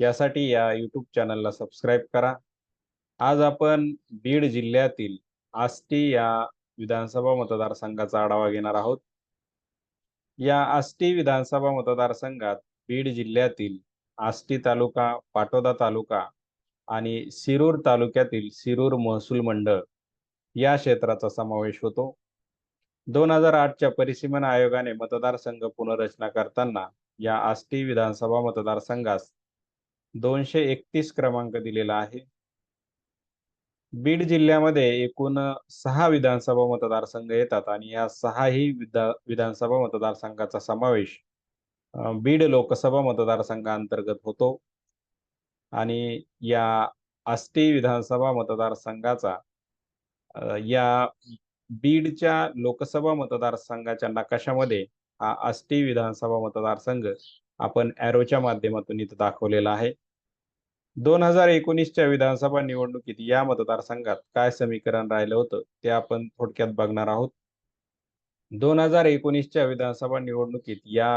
यासाठी या यूट्यूब चॅनलला सबस्क्राईब करा. आज आपण बीड जिल्ह्यातील आष्टी या विधानसभा मतदारसंघाचा आढावा घेणार आहोत. या आष्टी विधानसभा मतदारसंघात बीड जिल्ह्यातील आष्टी तालुका पाटोदा तालुका आणि शिरूर तालुक्यातील शिरूर महसूल मंडळ या क्षेत्राचा समावेश होतो. दोन हजार आठच्या परिसीमन आयोगाने मतदारसंघ पुनर्रचना करताना या आष्टी विधानसभा मतदारसंघास दोनशे एकतीस क्रमांक दिलेला आहे. बीड जिल्ह्यामध्ये एकूण सहा विधानसभा मतदारसंघ येतात आणि या सहाही विधा विधानसभा मतदारसंघाचा समावेश बीड लोकसभा मतदारसंघाअंतर्गत होतो. आणि या आष्टी विधानसभा मतदारसंघाचा या बीडच्या लोकसभा मतदारसंघाच्या नकाशामध्ये हा आष्टी विधानसभा मतदारसंघ आपण ॲरोच्या माध्यमातून इथं दाखवलेला आहे. दोन हजार एकोणीसच्या विधानसभा निवडणुकीत या मतदारसंघात काय समीकरण राहिलं होतं ते आपण थोडक्यात बघणार आहोत. दोन हजार एकोणीसच्या विधानसभा निवडणुकीत या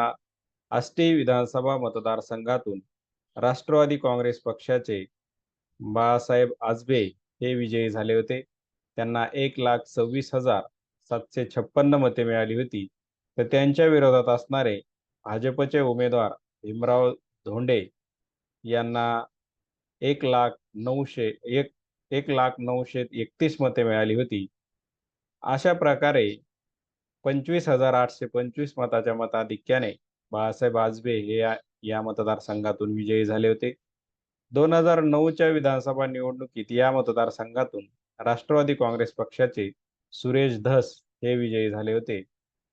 आष्टी विधानसभा मतदारसंघातून राष्ट्रवादी काँग्रेस पक्षाचे बाळासाहेब आजबे हे विजयी झाले होते. त्यांना एक लाख सव्वीस हजार सातशे छप्पन्न मते मिळाली होती. तर त्यांच्या विरोधात असणारे भाजपचे उमेदवार भीमराव धोंडे यांना एक लाख नऊशे एक एक लाख नऊशे एकतीस मते मिळाली होती. अशा प्रकारे पंचवीस हजार आठशे पंचवीस मताच्या मताधिक्याने बाळासाहेब आजबे हे या, या मतदारसंघातून विजयी झाले होते. दोन हजार नऊच्या विधानसभा निवडणुकीत या मतदारसंघातून राष्ट्रवादी काँग्रेस पक्षाचे सुरेश धस हे विजयी झाले होते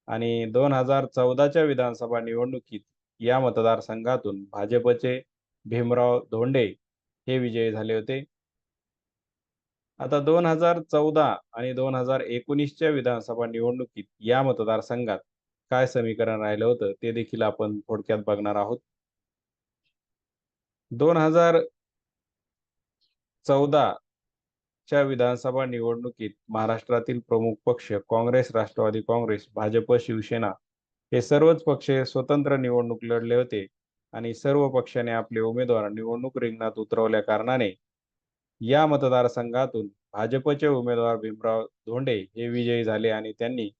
आणि दोन हजार चौदाच्या विधानसभा निवडणुकीत या मतदारसंघातून भाजपचे भीमराव धोंडे हे विजयी झाले होते. आता दोन हजार चौदा आणि दोन हजार एकोणीसच्या विधानसभा निवडणुकीत या मतदारसंघात काय समीकरण राहिलं होतं ते देखील आपण थोडक्यात बघणार आहोत. दोन हजार चौदा च्या विधानसभा निवडणुकीत महाराष्ट्रातील प्रमुख पक्ष काँग्रेस राष्ट्रवादी काँग्रेस भाजप शिवसेना हे सर्वच पक्ष स्वतंत्र निवडणूक लढले होते. आणि सर्व पक्षाने आपले उमेदवार निवडणूक रिंगणात उतरवल्या कारणाने या मतदारसंघातून भाजपचे उमेदवार भीमराव धोंडे हे विजयी झाले आणि त्यांनी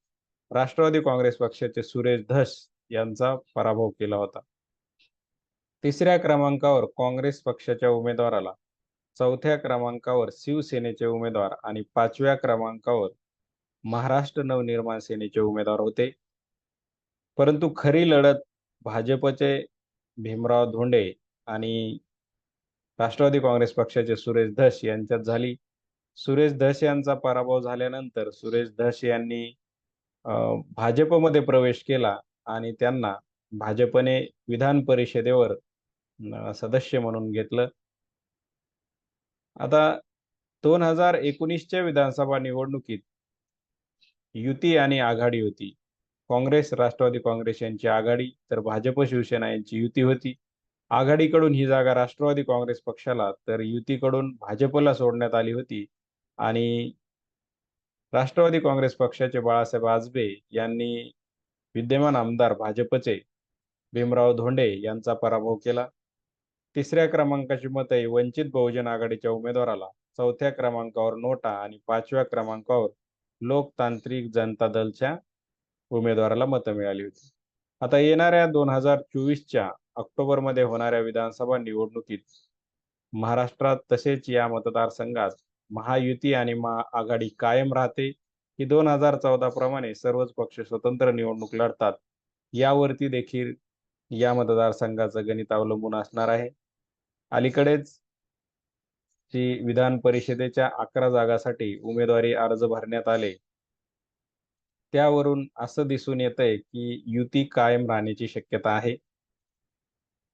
राष्ट्रवादी काँग्रेस पक्षाचे सुरेश धस यांचा पराभव केला होता. तिसऱ्या क्रमांकावर काँग्रेस पक्षाच्या उमेदवाराला चौथ्या क्रमांकावर शिवसेनेचे उमेदवार आणि पाचव्या क्रमांकावर महाराष्ट्र नवनिर्माण सेनेचे उमेदवार होते. परंतु खरी लढत भाजपचे भीमराव धोंडे आणि राष्ट्रवादी काँग्रेस पक्षाचे सुरेश धस यांच्यात झाली. सुरेश धस यांचा पराभव झाल्यानंतर सुरेश धस यांनी भाजपमध्ये प्रवेश केला आणि त्यांना भाजपने विधान परिषदेवर सदस्य म्हणून घेतलं. आता दोन हजार एकोणीसच्या विधानसभा निवडणुकीत युती आणि आघाडी होती. काँग्रेस राष्ट्रवादी काँग्रेस यांची आघाडी तर भाजप शिवसेना यांची युती होती. आघाडीकडून ही जागा राष्ट्रवादी काँग्रेस पक्षाला तर युतीकडून भाजपला सोडण्यात आली होती. आणि राष्ट्रवादी काँग्रेस पक्षाचे बाळासाहेब आजबे यांनी विद्यमान आमदार भाजपचे भीमराव धोंडे यांचा पराभव केला. तिसऱ्या क्रमांकाची मते वंचित बहुजन आघाडीच्या उमेदवाराला चौथ्या क्रमांकावर नोटा आणि पाचव्या क्रमांकावर लोकतांत्रिक जनता दलच्या उमेदवाराला मतं मिळाली होती. आता येणाऱ्या दोन हजार चोवीसच्या ऑक्टोबरमध्ये होणाऱ्या विधानसभा निवडणुकीत महाराष्ट्रात तसेच या मतदारसंघात महायुती आणि महाआघाडी कायम राहते की दोन हजार चौदा प्रमाणे सर्वच पक्ष स्वतंत्र निवडणूक लढतात यावरती देखील या मतदारसंघाचं गणित अवलंबून असणार आहे. अलीकडेच विधान परिषदेच्या अकरा जागासाठी उमेदवारी अर्ज भरण्यात आले. त्यावरून असं दिसून येत आहे की युती कायम राहण्याची शक्यता आहे.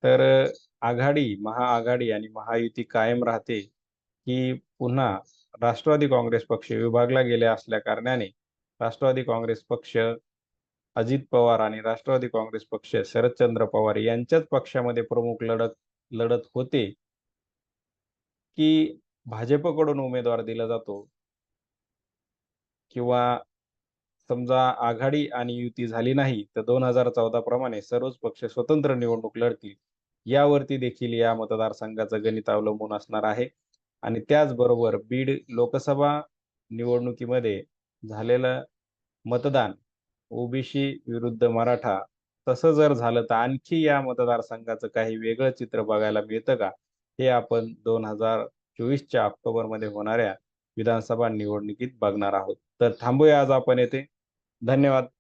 तर आघाडी महाआघाडी आणि महायुती कायम राहते की पुन्हा राष्ट्रवादी काँग्रेस पक्ष विभागला गेले असल्या कारणाने राष्ट्रवादी काँग्रेस पक्ष अजित पवार आणि राष्ट्रवादी काँग्रेस पक्ष शरदचंद्र पवार यांच्याच पक्षामध्ये प्रमुख लढत लढत होते. की भाजपकडून उमेदवार दिला जातो किंवा समजा आघाडी आणि युती झाली नाही तर दोन हजार चौदा प्रमाणे सर्वच पक्ष स्वतंत्र निवडणूक लढतील. यावरती देखील या मतदारसंघाचं गणित अवलंबून असणार आहे. आणि त्याचबरोबर बीड लोकसभा निवडणुकीमध्ये झालेलं मतदान ओबीसी विरुद्ध मराठा तसं जर झालं तर आणखी या मतदारसंघाचं काही वेगळं चित्र बघायला मिळतं का? हे आपण दोन हजार चोवीसच्या ऑक्टोबरमध्ये होणाऱ्या विधानसभा निवडणुकीत बघणार आहोत. तर थांबूया आज आपण येथे. धन्यवाद.